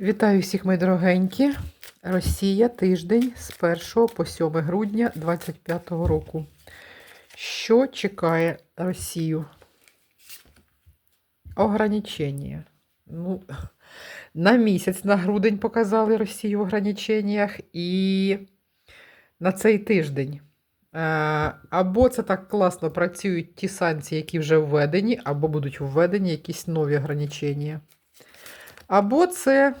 Вітаю всіх, мої дорогенькі. Росія тиждень з 1 по 7 грудня 2025 року. Що чекає Росію? Ограничення. Ну, на місяць, на грудень показали Росію в ограниченнях і на цей тиждень. Е, Або це так класно працюють ті санкції, які вже введені, або будуть введені якісь нові ограничення. Або це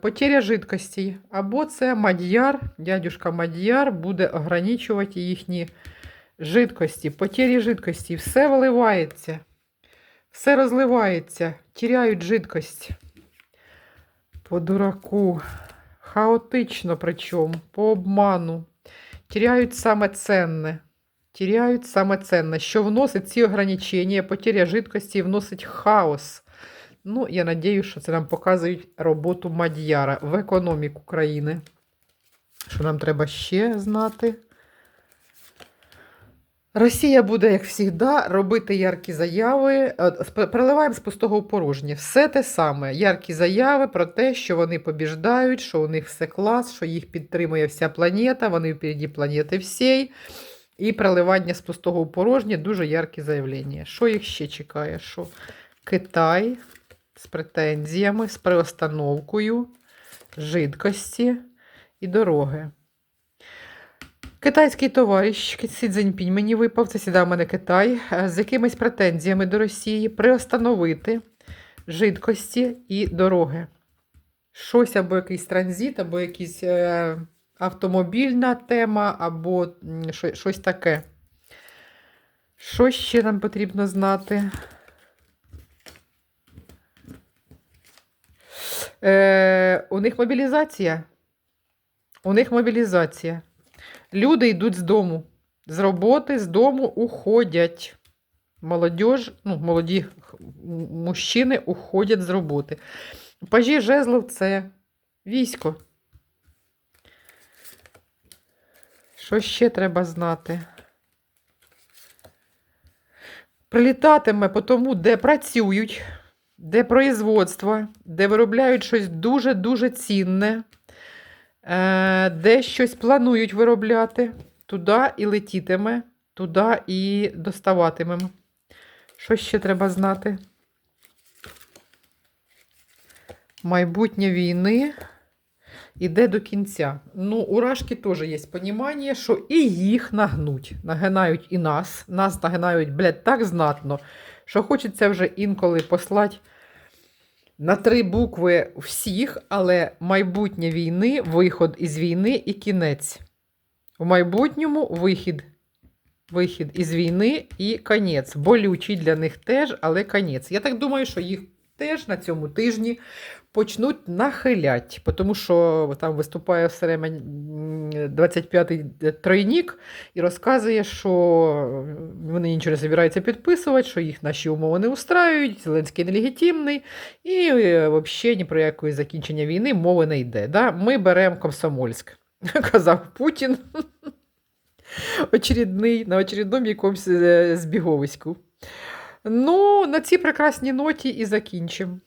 потеря жидкості, або це Мадьяр, дядюшка Мадьяр буде ограничувати їхні жидкості, потері жидкості. Все виливається, все розливається, теряють жидкость. По дураку, хаотично причому, по обману. Теряють саме ценне. Теряють саме ценне, що вносить ці ограничення, потеря жидкості вносить хаос. Ну, я надію, що це нам показують роботу Мадьяра в економіку країни. Що нам треба ще знати? Росія буде, як завжди, робити яркі заяви. Е, Переливаємо з пустого в порожнє. Все те саме. Яркі заяви про те, що вони побіждають, що у них все клас, що їх підтримує вся планета, вони впереді планети всієї. І переливання з пустого в порожнє дуже яркі заявлення. Що їх ще чекає? Що Китай з претензіями, з переустановкою жидкості і дороги. Китайський товариш Сі Цзіньпінь мені випав, це сідав мене Китай, е, з якимись претензіями до Росії приостановити жидкості і дороги. Щось або якийсь транзит, або якась е, автомобільна тема, або щось таке. Що ще нам потрібно знати? Е, у них мобілізація. У них мобілізація. Люди йдуть з дому. З роботи, з дому уходять. Молодіж, ну, молоді мужчини уходять з роботи. Пажі жезлов це військо. Що ще треба знати? Прилітатиме по тому, де працюють, де производство, де виробляють щось дуже-дуже цінне, е, де щось планують виробляти, туди і летітиме, туди і доставатимемо. Що ще треба знати? Майбутнє війни іде до кінця. Ну, у Рашки теж є понімання, що і їх нагнуть. Нагинають і нас. Нас нагинають, блядь, так знатно, що хочеться вже інколи послати на три букви всіх, але майбутнє війни, виход із війни і кінець. В майбутньому вихід. Вихід із війни і конець. Болючий для них теж, але конець. Я так думаю, що їх теж на цьому тижні почнуть нахилять, тому що там виступає все время 25-й тройнік і розказує, що вони нічого не збираються підписувати, що їх наші умови не устраюють, Зеленський нелегітимний, і взагалі ні про яке закінчення війни мови не йде. Да? Ми беремо Комсомольськ, казав Путін. Очередний, на очередному якомусь е, збіговиську. Ну, на цій прекрасній ноті і закінчимо.